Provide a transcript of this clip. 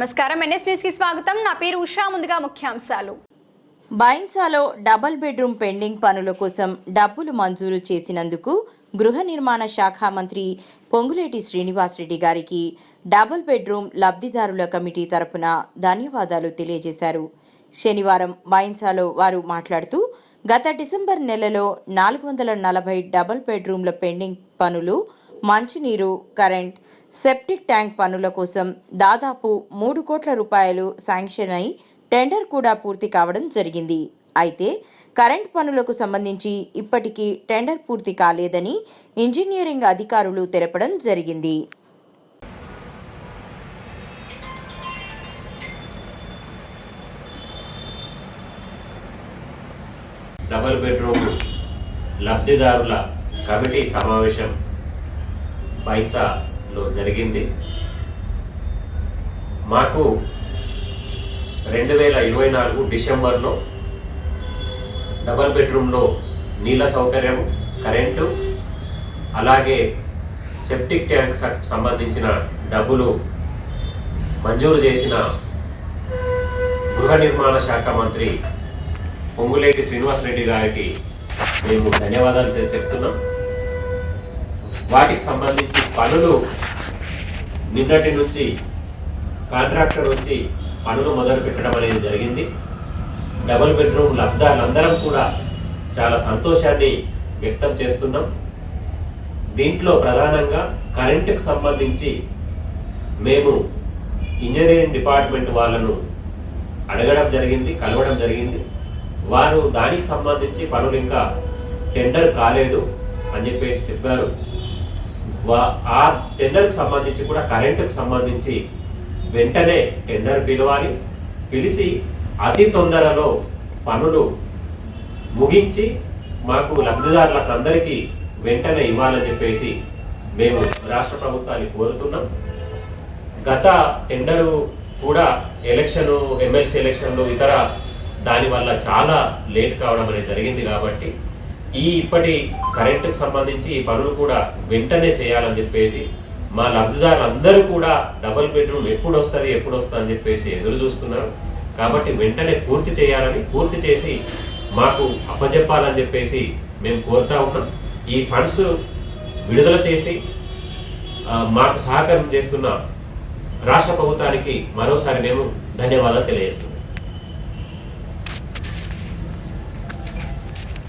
నమస్కారం. ఎన్ఎస్ న్యూస్కి స్వాగతం. నా పేరు ఉషా. ముందుగా ముఖ్యాంశాలు. బైన్సాలో డబుల్ బెడ్రూమ్ పెండింగ్ పనుల కోసం డబ్బులు మంజూరు చేసినందుకు గృహ నిర్మాణ శాఖ మంత్రి పొంగులేటి శ్రీనివాసరెడ్డి గారికి డబుల్ బెడ్రూమ్ లబ్ధిదారుల కమిటీ తరపున ధన్యవాదాలు తెలియజేశారు. శనివారం బైన్సాలో వారు మాట్లాడుతూ గత డిసెంబర్ నెలలో నాలుగు వందల నలభై డబుల్ బెడ్రూమ్ల పెండింగ్ పనులు మంచినీరు కరెంట్ సెప్టిక్ ట్యాంక్ పనుల కోసం దాదాపు మూడు కోట్ల రూపాయలు శాంక్షన్ అయి టెండర్ కూడా పూర్తి కావడం జరిగింది. అయితే కరెంట్ పనులకు సంబంధించి ఇప్పటికీ టెండర్ పూర్తి కాలేదని ఇంజనీరింగ్ అధికారులు తెలపడం జరిగింది. డబల్ బెడ్రూమ్ లబ్ధిదారుల కమిటీ సమావేశం లో జరిగింది. మాకు రెండు వేల ఇరవై నాలుగు డిసెంబర్లో డబల్ బెడ్రూమ్లో నీళ్ళ సౌకర్యం కరెంటు అలాగే సెప్టిక్ ట్యాంక్ స- సంబంధించిన డబ్బులు మంజూరు చేసిన గృహ నిర్మాణ శాఖ మంత్రి పొంగులేటి శ్రీనివాసరెడ్డి గారికి మేము ధన్యవాదాలు చెప్తున్నాం వాటికి సంబంధించి పనులు నిన్నటి నుంచి కాంట్రాక్టర్ వచ్చి పనులు మొదలు పెట్టడం అనేది జరిగింది. డబుల్ బెడ్రూమ్ లబ్ధాలందరం కూడా చాలా సంతోషాన్ని వ్యక్తం చేస్తున్నాం. దీంట్లో ప్రధానంగా కరెంటుకు సంబంధించి మేము ఇంజనీరింగ్ డిపార్ట్మెంట్ వాళ్ళను అడగడం జరిగింది కలవడం జరిగింది. వారు దానికి సంబంధించి పనులు ఇంకా టెండర్ కాలేదు అని చెప్పేసి చెప్పారు. ఆ టెండర్కి సంబంధించి కూడా కరెంటుకు సంబంధించి వెంటనే టెండర్ పిలవాలి. పిలిచి అతి తొందరలో పనులు ముగించి మాకు లబ్ధిదారులకు అందరికీ వెంటనే ఇవ్వాలని చెప్పేసి మేము రాష్ట్ర ప్రభుత్వాన్ని కోరుతున్నాం. గత టెండరు కూడా ఎలక్షను ఎమ్మెల్సీ ఎలక్షన్లు ఇతర దాని వల్ల చాలా లేట్ కావడం అనేది జరిగింది కాబట్టి ఈ ఇప్పటి కరెంటుకు సంబంధించి ఈ పనులు కూడా వెంటనే చేయాలని చెప్పేసి మా లబ్ధిదారులందరూ కూడా డబుల్ బెడ్రూమ్ ఎప్పుడు వస్తుంది ఎప్పుడు వస్తుంది అని చెప్పేసి ఎదురు చూస్తున్నారు. కాబట్టి వెంటనే పూర్తి చేయాలని పూర్తి చేసి మాకు అప్పచెప్పాలని చెప్పేసి మేము కోరుతా ఉన్నాం. ఈ ఫండ్స్ విడుదల చేసి మాకు సహకారం చేస్తున్న రాష్ట్ర ప్రభుత్వానికి మరోసారి మేము ధన్యవాదాలు తెలియజేస్తున్నాం.